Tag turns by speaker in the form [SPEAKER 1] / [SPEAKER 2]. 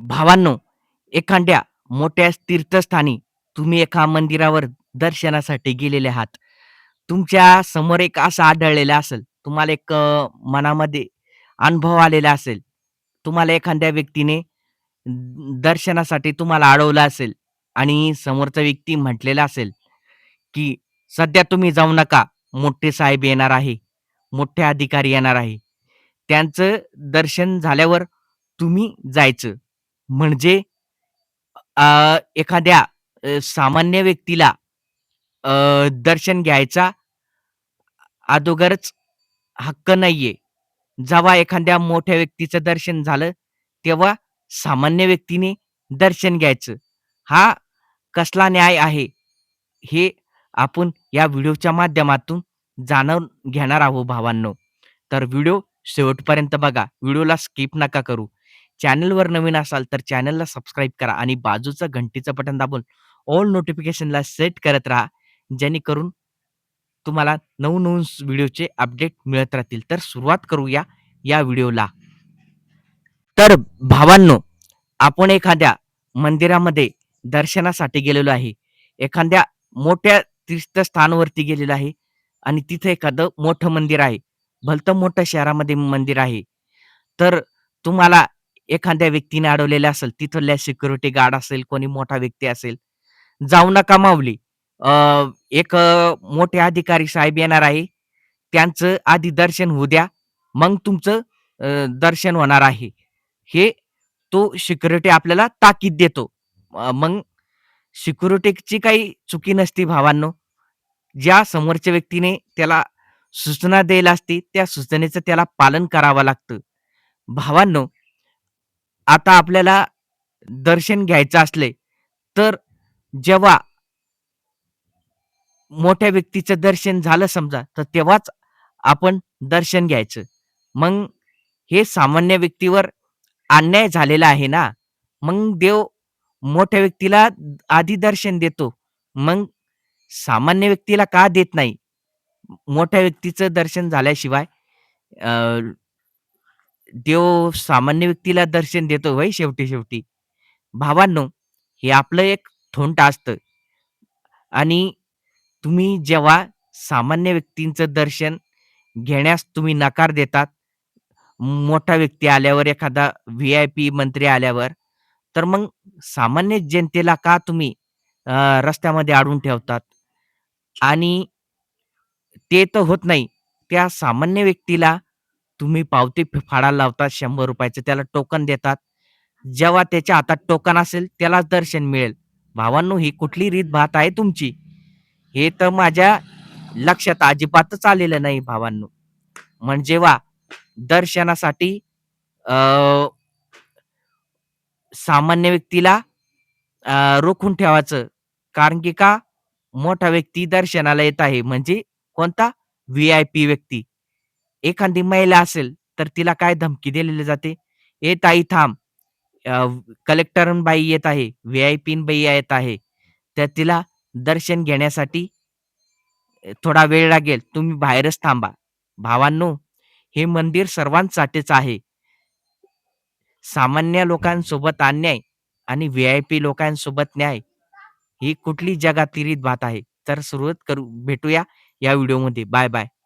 [SPEAKER 1] भावांनो, एखाद्या मोठ्या तीर्थस्थानी तुम्ही एका मंदिरावर दर्शनासाठी गेलेले आहात. तुमच्यासमोर एक असं आढळलेलं असेल, तुम्हाला एक अ, मनामध्ये अनुभव आलेला असेल. तुम्हाला एखाद्या व्यक्तीने द दर्शनासाठी तुम्हाला अडवलं असेल आणि समोरचा व्यक्ती म्हटलेला असेल, की "सध्या तुम्ही जाऊ नका, मोठे साहेब येणार आहे, मोठे अधिकारी येणार आहे." त्यांचं दर्शन झाल्यावर तुम्ही जायचं. म्हणजे अ, एखाद्या अ, सामान्य व्यक्तीला अ, दर्शन घ्यायचा अगोदरच हक्क नाहीये. जेव्हा एखाद्या मोठ्या व्यक्तीचं दर्शन झालं, तेव्हा सामान्य व्यक्तीने दर्शन घ्यायचं. हा कसला न्याय आहे, हे आपण या व्हिडिओच्या माध्यमातून जाणून घेणार आहोत भावांनो. तर व्हिडिओ शेवटपर्यंत बघा. व्हिडिओला स्किप नका करू. चॅनलवर नवीन असाल तर चॅनलला सबस्क्राईब करा आणि बाजूचं घंटीचं बटन दाबून ऑल नोटिफिकेशनला सेट करत राहा. जेणेकरून तुम्हाला नवनवीन व्हिडिओचे अपडेट मिळत राहतील. तर सुरुवात करूया या व्हिडिओला. तर भावांनो, आपण एखाद्या मंदिरामध्ये दर्शनासाठी गेलेलो आहे. एखाद्या मोठ्या तीर्थस्थानवरती गेलेलो आहे आणि तिथे एखादं मोठं मंदिर आहे. भलतं मोठं शहरामध्ये मंदिर आहे. तर तुम्हाला एखाद्या व्यक्तीने अडवलेलं असेल, तिथल्या सिक्युरिटी गार्ड असेल, कोणी मोठा व्यक्ती असेल, "जाऊ नका माऊली, एक मोठे अधिकारी साहेब येणार आहे. त्यांचं आधी दर्शन होऊ द्या, मग तुमचं दर्शन होणार आहे." हे तो सिक्युरिटी आपल्याला ताकीद देतो. मग सिक्युरिटीची काही चुकी नसती भावांनो. ज्या समोरच्या व्यक्तीने त्याला सूचना द्यायला असते, त्या सूचनेचं त्याला पालन करावं लागतं. भावांनो, आता आपल्याला दर्शन घ्यायचं असले, तर जेव्हा मोठ्या व्यक्तीचं दर्शन झालं समजा, तर तेव्हाच आपण दर्शन घ्यायचं. मग हे सामान्य व्यक्तीवर अन्याय झालेला आहे ना. मग देव मोठ्या व्यक्तीला आधी दर्शन देतो. मग सामान्य व्यक्तीला का देत नाही? मोठ्या व्यक्तीचं दर्शन झाल्याशिवाय देव सामान्य व्यक्तीला दर्शन देतो होय शेवटी-शेवटी. भावांनो, हे आपलं एक थोंट असतं आणि तुम्ही जेव्हा सामान्य व्यक्तींचं दर्शन घेण्यास तुम्ही नकार देतात, मोठा व्यक्ती आल्यावर, एखादा व्ही-आय-पी मंत्री आल्यावर, तर मग सामान्य जनतेला का तुम्ही अ, रस्त्यामध्ये अडवून ठेवतात? आणि ते तर होत नाही. त्या सामान्य व्यक्तीला तुम्ही पावती फ फाडायला लावतात ₹100 रुपयाचं त्याला टोकन देतात. जेव्हा त्याच्या हातात टोकन असेल त्यालाच दर्शन मिळेल. भावांनो, ही कुठली रीत-भात आहे तुमची? हे तर माझ्या लक्षात अजिबातच आलेलं नाही भावांनो. म्हणजे जेव्हा दर्शनासाठी अ, सामान्य व्यक्तीला अ, रोखून ठेवायचं. कारण की का? मोठा व्यक्ती दर्शनाला येत आहे. म्हणजे कोणता? व्ही-आय-पी व्यक्ती. एखादी महिला असेल, तर तिला काय धमकी दिलेली जाते, "ए ताई थांब, कलेक्टर कलेक्टरन बाई येत आहे, व्ही-आय-पीन बाई येत आहे, तर तिला दर्शन घेण्यासाठी थोडा वेळ लागेल. तुम्ही बाहेरच थांबा." भावांनो, हे मंदिर सर्वांसाठीच आहे. सामान्य लोकांसोबत अन्याय आणि व्ही-आय-पी लोकांसोबत न्याय, ही कुठली जगातली रीत-भात आहे? तर सुरुवात करू भेटूया या व्हिडिओमध्ये. Bye, bye.